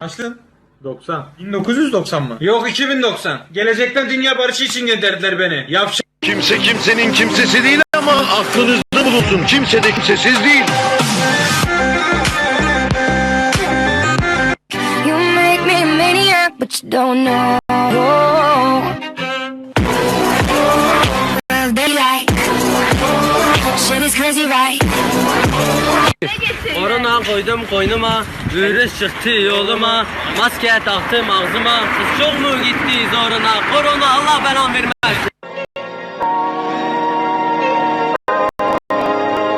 Kaçtın? 90. 1990 mı? Yok 2090. Gelecekten dünya barışı için gönderdiler beni. Yavşak. Kimse kimsenin kimsesi değil ama aklınızda bulunsun. Kimse de kimsesiz değil. You make me maniac, but you don't know. Daylight. Shit is crazy, right? Korona koydum koynuma, virüs çıktı yoluma, maske taktım ağzıma, kız çok mu gitti zoruna, korona Allah belan vermez.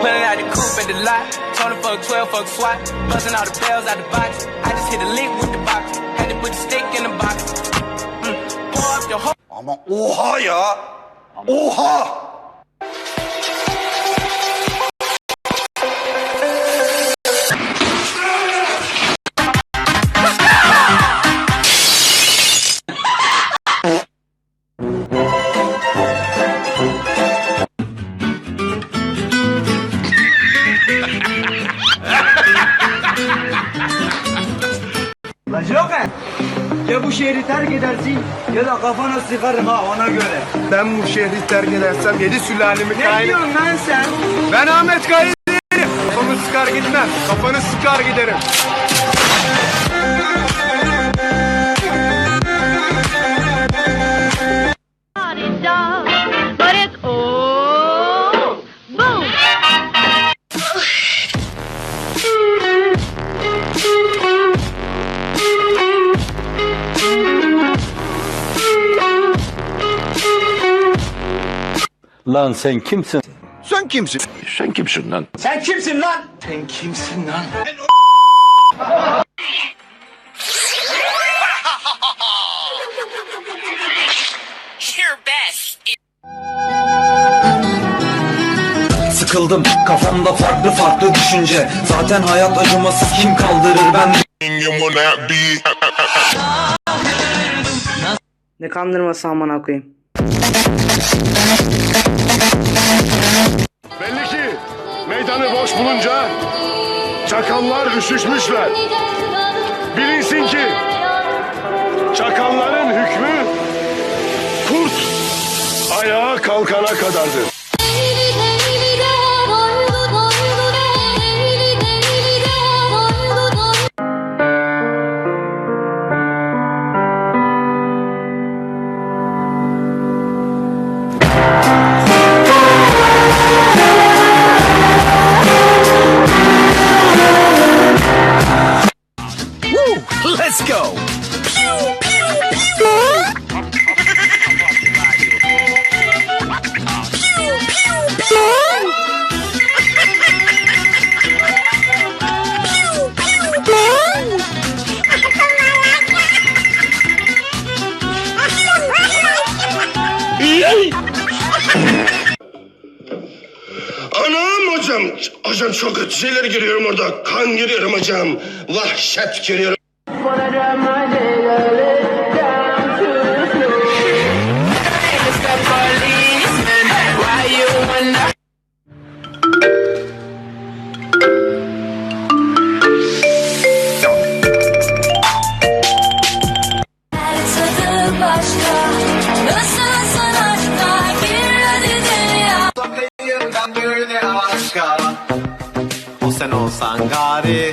Pulling out the coupe at the lot. Tony fuck 12, fuck SWAT. Busting all the bells out the box. I just hit a lick with the box. Had to put the stick in the box. Mm. Pour up the whole. Ama oha ya. Oha. Ya bu şehri terk edersin ya da kafana sıkarım ha ona göre. Ben bu şehri terk edersem yedi sülalemi Ne kaynım. diyorsun lan sen? Ben Ahmet Kayı değilim. Kafamı sıkar gitmem. Kafanı sıkar giderim. Lan sen kimsin? Sen kimsin? Sen kimsin lan? Sen kimsin lan? Sen kimsin lan? Sıkıldım kafamda farklı farklı düşünce Zaten hayat acımasız kim kaldırır ben Ne kandırması amına koyayım. Belli ki meydanı boş bulunca çakallar üşüşmüşler. Bilinsin ki çakalların hükmü kurt ayağa kalkana kadardır. Anam hocam. Hocam çok kötü şeyler görüyorum orada. Kan görüyorum hocam. Vahşet görüyorum. Sangare.